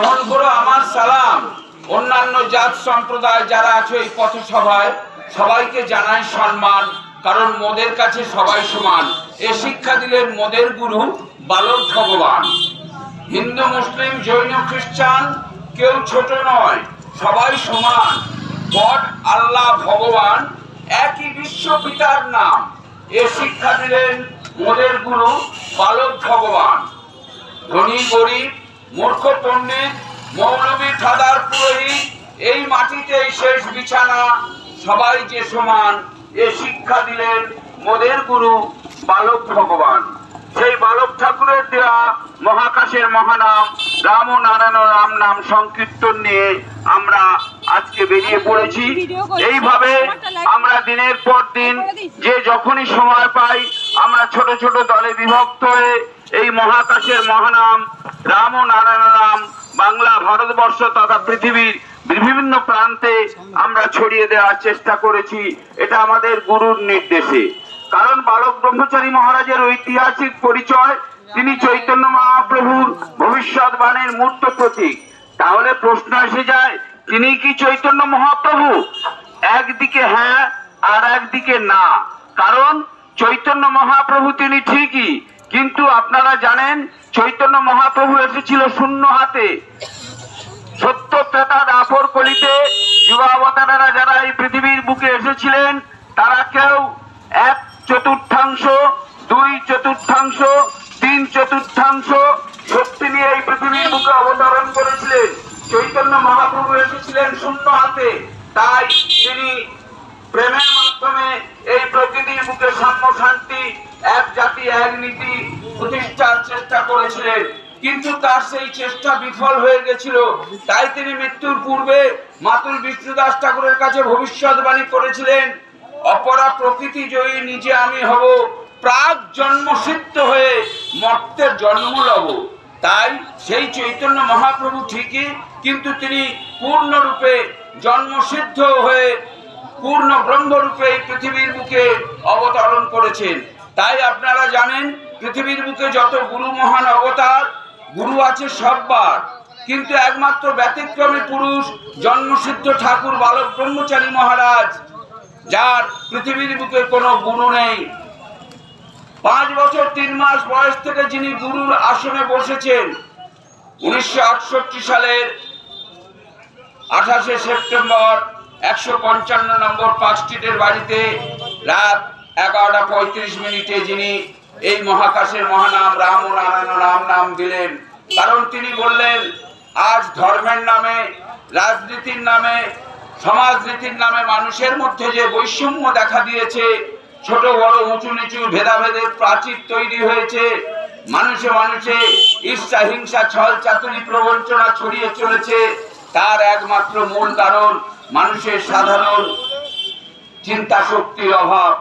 গ্রহণ করো আমার সালাম। অন্যান্য জাত সম্প্রদায় যারা আছে এই পথসভায়, সবাইকে জানাই সম্মান, কারণ মোদের কাছে সবাই সমান। এ শিক্ষা দিলেন মোদের গুরু বালক ভগবান। হিন্দু, মুসলিম, জৈন, খ্রিস্টান কেউ ছোট নয়, সবাই সমান। গড, আল্লাহ, ভগবান একই বিশ্ব পিতার নাম। এ শিক্ষা দিলেন মোদের গুরু বালক ভগবান। ধনী, গরিব মূর্খ পণ্ডিত মৌলবী ঠাদার পুরোহিত, এই মাটিতে শেষ বিছানা, সবাই যে সমান, এ শিক্ষা দিলেন মোদের গুরু বালক ভগবান। সেই বালক ঠাকুরের দেওয়া মহাকাশের মহানাম, রাম ও নারায়ণ রাম নাম সংকীর্তন নিয়ে আমরা আজকে বেরিয়ে পড়েছি। এইভাবে আমরা দিনের পর দিন যে যখনই সময় পাই, আমরা ছোট ছোট দলে বিভক্ত হয়ে এই মহাকাশের মহানাম রাম ও নারায়ণ রাম, বাংলা, ভারতবর্ষ তথা পৃথিবীর বিভিন্ন প্রান্তে আমরা ছড়িয়ে দেওয়ার চেষ্টা করেছি। এটা আমাদের গুরুর নির্দেশে। কারণ বালক ব্রহ্মচারী মহারাজের ঐতিহাসিক পরিচয়, তিনি চৈতন্য মহাপ্রভুর ভবিষ্যৎবাণীর মূর্ত প্রতীক। তাহলে প্রশ্ন এসে যায়, তিনি কি চৈতন্য মহাপ্রভু? একদিকে হ্যাঁ আর একদিকে না। কারণ চৈতন্য মহাপ্রভু তিনি ঠিকই কিন্তু আপনারা জানেন, চৈতন্য মহাপ্রভু এসেছিল শূন্য হাতে। সত্য ত্রেতা দাপর কলিতে যুবাবতারেরা যারা এই পৃথিবীর বুকে এসেছিলেন, তারা কেউ এক চতুর্থাংশ, দুই চতুর্থাংশ, তিন চতুর্থাংশ শক্তি নিয়ে এই পৃথিবীর বুকে অবতরণ করেছিলেন। চৈতন্য মহাপ্রভু এসেছিলেন শূন্য হাতে। তাই তিনি প্রেমের মাধ্যমে এই প্রকৃতির বুকে সাম্য শান্তি, এক জাতি, এক নীতি প্রতিষ্ঠার চেষ্টা করেছিলেন। কিন্তু তার সেই চেষ্টা বিফল হয়ে গেছিল। তাই তিনি মৃত্যুর পূর্বে মাতুল বিষ্ণুদাস ঠাকুরের কাছে ভবিষ্যৎবাণী করেছিলেন, অপরা প্রকৃতি জয়ী, নিজে আমি হব প্রাক জন্ম সিদ্ধ হয়ে মর্তের জন্ম লব। তাই সেই চৈতন্য মহাপ্রভু ঠিকই, কিন্তু তিনি পূর্ণরূপে জন্মসিদ্ধ হয়ে পূর্ণ ব্রহ্মরূপে এই পৃথিবীর বুকে অবতরণ করেছেন। তাই আপনারা জানেন, পৃথিবীর বুকে যত গুরু মহান অবতার, গুরু আছে সববার। কিন্তু একমাত্র ব্যতিক্রমী পুরুষ, জন্মসিদ্ধ ঠাকুর বালক ব্রহ্মচারী মহারাজ, যার পৃথিবীর বুকে কোনো গুরু নেই। পাঁচ বছর তিন মাস বয়স থেকে যিনি গুরুর আসনে বসেছেন, উনিশশো আটষট্টি সালের আঠাশে সেপ্টেম্বর একশো পঞ্চান্ন নম্বর পার্ক স্ট্রিটের বাড়িতে রাত এগারোটা পঁয়ত্রিশ মিনিটে যিনি এই মহাকাশের মহানাম রাম ও নারায়ণ রাম নাম দিলেন। কারণ তিনি বললেন, আজ ধর্মের নামে, রাজনীতির নামে, সমাজনীতির নামে মানুষের মধ্যে যে বৈষম্য দেখা দিয়েছে, ছোট, বড়, উঁচু, নিচু ভেদাভেদের প্রাচীর তৈরি হয়েছে, মানুষে মানুষে ঈর্ষা, হিংসা, ছল, চাতুরি, প্রবঞ্চনা ছড়িয়ে চলেছে, তার একমাত্র মূল কারণ মানুষের সাধারণ চিন্তা শক্তির অভাব।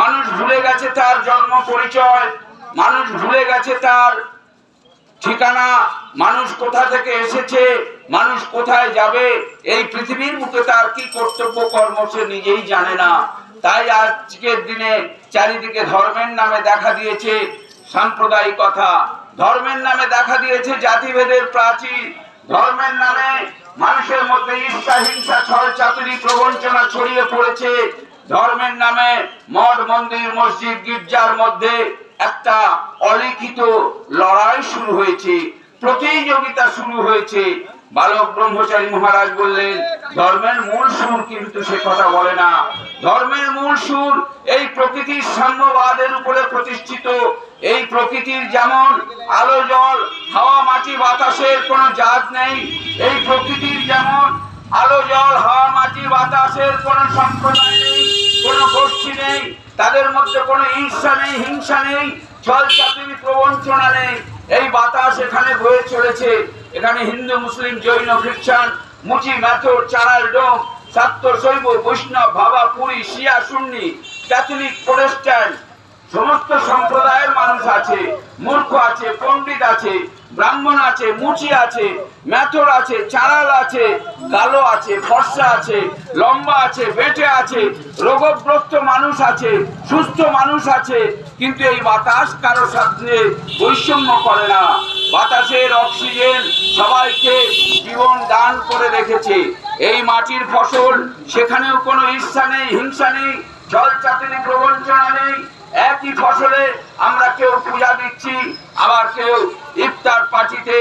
মানুষ ভুলে গেছে তার জন্ম পরিচয়, মানুষ ভুলে গেছে তার ঠিকানা, মানুষ কোথা থেকে এসেছে, মানুষ কোথায় যাবে, এই পৃথিবীর বুকে তার কি কর্তব্য, কর্ম সে নিজেই জানে না। তাই আজকের দিনে চারিদিকে ধর্মের নামে দেখা দিয়েছে সাম্প্রদায়িকতা। ধর্মের নামে দেখা দিয়েছে জাতিভেদের প্রাচীর ধর্মের নামে মানুষের মধ্যে ঈর্ষা, হিংসা, ছল চাতুরি, প্রবঞ্চনা ছড়িয়ে পড়েছে। ধর্মের নামে মঠ, মন্দির, মসজিদ, গির্জার মধ্যে একটা অলিখিত লড়াই শুরু হয়েছে। প্রতিযোগিতা শুরু হয়েছে। বালক ব্রহ্মচারী মহারাজ বললেন, ধর্মের মূল সুর কিন্তু সে কথা বলে না। ধর্মের মূল সুর এই প্রকৃতির সাম্যবাদের উপরে প্রতিষ্ঠিত। এই প্রকৃতির যেমন আলো, জল, হাওয়া, মাটি, বাতাসের কোনো জাত নেই, এই প্রকৃতির যেমন আলো, জল, হাওয়া, মাটি, বাতাসের কোনো সম্প্রদায় নেই, কোনো গোষ্ঠী নেই, তাদের মধ্যে কোনো ঈর্ষা নেই, হিংসা নেই ছল প্রবঞ্চনা নেই। এই বাতাস এখানে বয়ে চলেছে। এখানে হিন্দু, মুসলিম, জৈন, খ্রিস্টান, মুচি, মাথর চারাল ডোম সাত্য শৈব, বৈষ্ণব, ভাবা পুরী শিয়া, সুন্নি, ক্যাথলিক প্রোটেস্ট্যান্ট সমস্ত সম্প্রদায়ের মানুষ আছে, মূর্খ আছে, পণ্ডিত আছে। ব্রাহ্মণ আছে, মুচি আছে মেথর আছে, চারাল আছে কালো আছে, ফর্সা আছে, লম্বা আছে, বেটে আছে, রোগগ্রস্ত মানুষ আছে, সুস্থ মানুষ আছে, কিন্তু এই বাতাস কারও সাথে বৈষম্য করে না। বাতাসের অক্সিজেন সবাইকে জীবন দান করে রেখেছে। এই মাটির ফসল, সেখানেও কোনো ঈর্ষা নেই, হিংসা নেই, জল চাতুরি প্রবঞ্চনা নেই। একই ফসলে আমরা কেউ পূজা দিচ্ছি, আবার কেউ ইফতার পার্টিতে